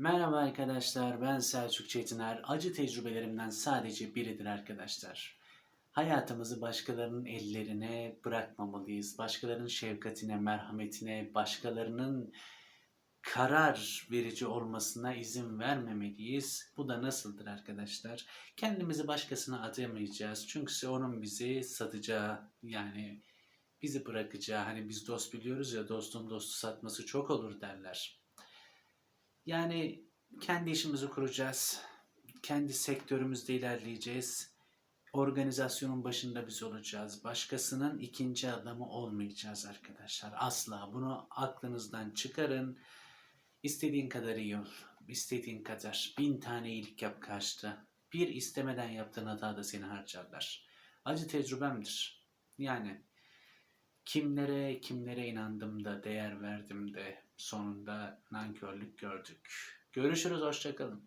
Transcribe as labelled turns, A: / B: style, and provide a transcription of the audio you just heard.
A: Merhaba arkadaşlar, ben Selçuk Çetiner. Acı tecrübelerimden sadece biridir arkadaşlar. Hayatımızı başkalarının ellerine bırakmamalıyız. Başkalarının şefkatine, merhametine, başkalarının karar verici olmasına izin vermemeliyiz. Bu da nasıldır arkadaşlar? Kendimizi başkasına adayamayacağız. Çünkü onun bizi satacağı, yani bizi bırakacağı, hani biz dost biliyoruz ya dostun dostu satması çok olur derler. Yani kendi işimizi kuracağız. Kendi sektörümüzde ilerleyeceğiz. Organizasyonun başında biz olacağız. Başkasının ikinci adamı olmayacağız arkadaşlar. Asla bunu aklınızdan çıkarın. İstediğin kadar iyi ol. İstediğin kadar. Bin tane iyilik yap karşıda. Bir istemeden yaptığın hatada seni harcarlar. Acı tecrübemdir. Yani kimlere kimlere inandım da değer verdim de sonunda nankörlük gördük. Görüşürüz hoşçakalın.